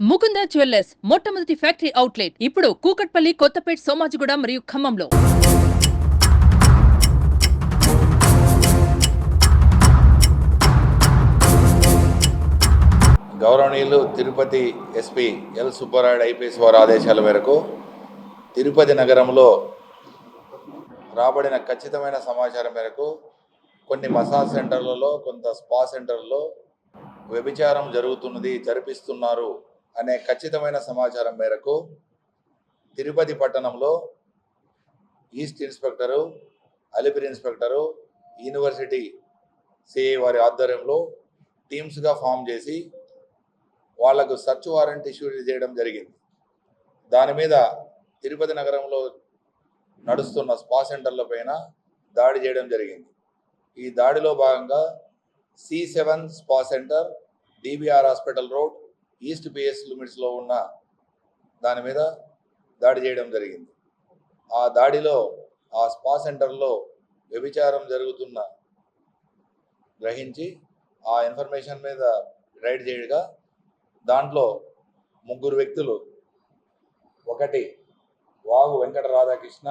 Mukunda jewellers మొట్టమొదటి factory outlet ఇప్పుడు కూకట్పల్లి కొత్తపేట్ సోమాజిగూడ మరియు ఖమ్మంలో. గౌరవనీయులు Tirupati SP L Subbarayudu IPS వారి ఆదేశాల మేరకు తిరుపతి నగరంలో రాబడిన ఖచ్చితమైన సమాచారం మేరకు కొన్ని మసాజ్ సెంటర్లలో కొంత స్పా సెంటర్లో వ్యభిచారం జరుగుతున్నది జరిపిస్తున్నారు అనే ఖచ్చితమైన సమాచారం మేరకు తిరుపతి పట్టణంలో east inspector Alipiri inspector university CI వారి ఆధ్వర్యంలో టీమ్స్గా ఫామ్ చేసి వాళ్ళకు సర్చ్ వారెంట్ ఇష్యూ చేయడం జరిగింది. దాని మీద తిరుపతి నగరంలో నడుస్తున్న స్పా సెంటర్ల పైన దాడి చేయడం జరిగింది. ఈ దాడిలో భాగంగా C seven spa centre DBR hospital road east PS లిమిట్స్లో ఉన్న దాని మీద దాడి చేయడం జరిగింది. ఆ దాడిలో ఆ స్పా సెంటర్లో వ్యభిచారం జరుగుతున్న గ్రహించి ఆ ఇన్ఫర్మేషన్ మీద రైడ్ చేయగా దాంట్లో ముగ్గురు వ్యక్తులు ఒకటి వాగు వెంకట రాధాకృష్ణ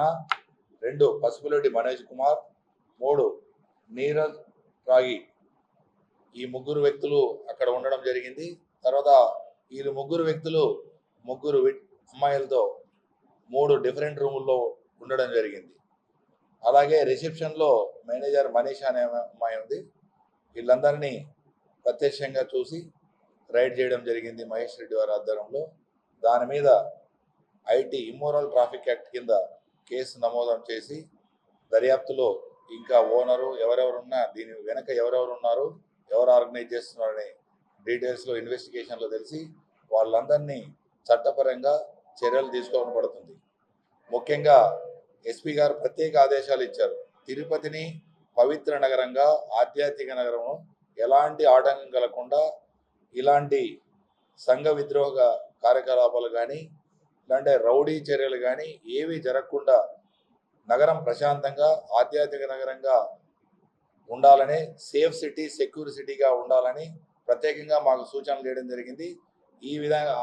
రెండు పసుపులెడ్డి మనోజ్ కుమార్ మూడు నీరజ్ రాగి. ఈ ముగ్గురు వ్యక్తులు అక్కడ ఉండడం జరిగింది. తర్వాత వీళ్ళు ముగ్గురు వ్యక్తులు ముగ్గురు వి- అమ్మాయిలతో మూడు డిఫరెంట్ రూముల్లో ఉండడం జరిగింది. అలాగే రిసెప్షన్లో మేనేజర్ మనీష్ అనే అమ్మాయి ఉంది. వీళ్ళందరినీ ప్రత్యక్షంగా చూసి రైడ్ చేయడం జరిగింది మహేష్ రెడ్డి వారి ఆధ్వర్యంలో. దాని మీద ఐటీ ఇమ్మోరల్ ట్రాఫిక్ యాక్ట్ కింద కేసు నమోదు చేసి దర్యాప్తులో ఇంకా ఓనరు ఎవరెవరున్నా దీని వెనక ఎవరెవరు ఉన్నారు ఎవరు ఆర్గనైజ్ చేస్తున్నారని డీటెయిల్స్లో ఇన్వెస్టిగేషన్లో తెలిసి వాళ్ళందరినీ చట్టపరంగా చర్యలు తీసుకోవడం పడుతుంది. ముఖ్యంగా ఎస్పీ గారు ప్రత్యేక ఆదేశాలు ఇచ్చారు. తిరుపతిని పవిత్ర నగరంగా ఆధ్యాత్మిక నగరము ఎలాంటి ఆటంకం కలగకుండా ఇలాంటి సంఘ విద్రోహ కార్యకలాపాలు కానీ ఇలాంటి రౌడీ చర్యలు కానీ ఏవి జరగకుండా నగరం ప్రశాంతంగా ఆధ్యాత్మిక నగరంగా ఉండాలని సేఫ్ సిటీ సెక్యూర్ సిటీగా ఉండాలని ప్రత్యేకంగా మాకు సూచనలు చేయడం జరిగింది. ఈ విధంగా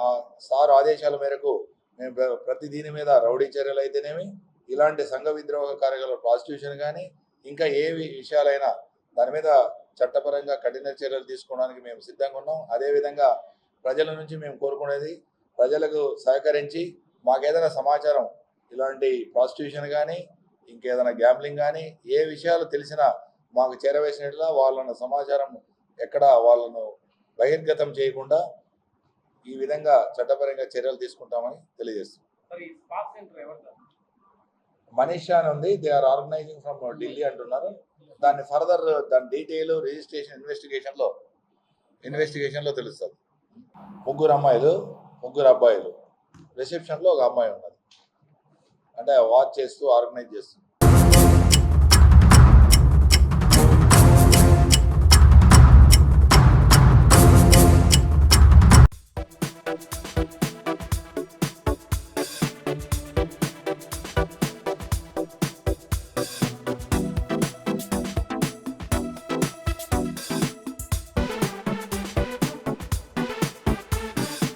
సార్ ఆదేశాల మేరకు మేము ప్ర- ప్రతి దీని మీద రౌడీ చర్యలు అయితేనేమి ఇలాంటి సంఘ విద్రోహ కార్యకలాపాలు ప్రాసిక్యూషన్ కానీ ఇంకా ఏ విషయాలైనా దాని మీద చట్టపరంగా కఠిన చర్యలు తీసుకోవడానికి మేము సిద్ధంగా ఉన్నాం. అదేవిధంగా ప్రజల నుంచి మేము కోరుకునేది ప్రజలకు సహకరించి మాకేదైనా సమాచారం ఇలాంటి ప్రాస్టిట్యూషన్ కానీ ఇంకేదైనా గ్యాంబ్లింగ్ కానీ ఏ విషయాలు తెలిసినా మాకు చేరవేసినట్లా వాళ్ళన్న సమాచారం ఎక్కడ వాళ్ళను బహిర్గతం చేయకుండా ఈ విధంగా చట్టపరంగా చర్యలు తీసుకుంటామని సార్? మనీషా అని ఉంది. They are organizing from Delhi అంటున్నారు. దాన్ని ఫర్దర్ దాని డీటెయిల్ రిజిస్ట్రేషన్ ఇన్వెస్టిగేషన్లో ఇన్వెస్టిగేషన్లో తెలుస్తుంది. ముగ్గురు అమ్మాయిలు ముగ్గురు అబ్బాయిలు. రిసెప్షన్లో ఒక అమ్మాయి ఉన్నది. అంటే వాచ్ చేస్తూ ఆర్గనైజ్ చేస్తుంది